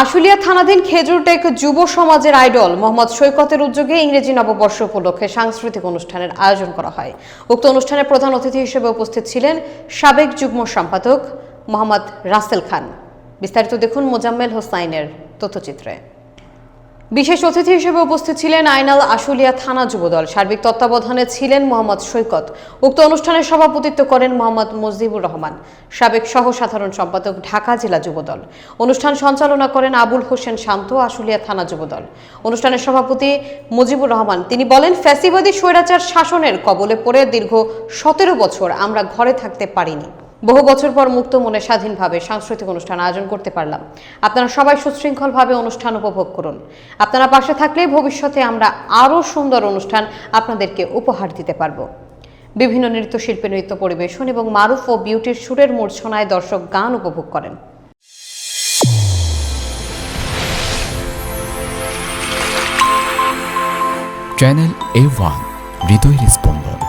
আশুলিয়া থানাধীন খেজুরটেক যুব সমাজের আইডল মোহাম্মদ সৈকতের উদ্যোগে ইংরেজি নববর্ষ উপলক্ষে সাংস্কৃতিক অনুষ্ঠানের আয়োজন করা হয়। উক্ত অনুষ্ঠানে প্রধান অতিথি হিসেবে উপস্থিত ছিলেন সাবেক যুগ্ম সম্পাদক মোহাম্মদ রাসেল খান। বিস্তারিত দেখুন মোজাম্মেল হোসাইনের তথ্যচিত্রে। বিশেষ অতিথি হিসেবে উপস্থিত ছিলেন আইনাল আশুলিয়া থানা যুবদল। সার্বিক তত্ত্বাবধানে ছিলেন মোহাম্মদ সৈকত। উক্ত অনুষ্ঠানে সভাপতিত্ব করেন মোহাম্মদ মুজিবুর রহমান। সাবেক সহ সাধারণ সম্পাদক ঢাকা জেলা যুবদল। অনুষ্ঠান সঞ্চালনা করেন আবুল হোসেন শান্ত, আশুলিয়া থানা যুবদল। অনুষ্ঠানের সভাপতি মুজিবুর রহমান। তিনি বলেন, ফ্যাসিবাদী স্বৈরাচার শাসনের কবলে পড়ে দীর্ঘ সতেরো বছর আমরা ঘরে থাকতে পারিনি। বহু বছর পর মুক্ত মনে স্বাধীনভাবে সাংস্কৃতিক অনুষ্ঠান আয়োজন করতে পারলাম। আপনারা সবাই সুশৃঙ্খলভাবে অনুষ্ঠান উপভোগ করুন। আপনারা পাশে থাকলে ভবিষ্যতে আমরা আরও সুন্দর অনুষ্ঠান আপনাদেরকে উপহার দিতে পারব। বিভিন্ন নৃত্যশিল্পী, নৃত্য পরিবেশন এবং মারুফ ও বিউটির সুরের মূর্ছনায় দর্শক গান উপভোগ করেন। চ্যানেল এ ওয়ান হৃদয়ের স্পন্দন।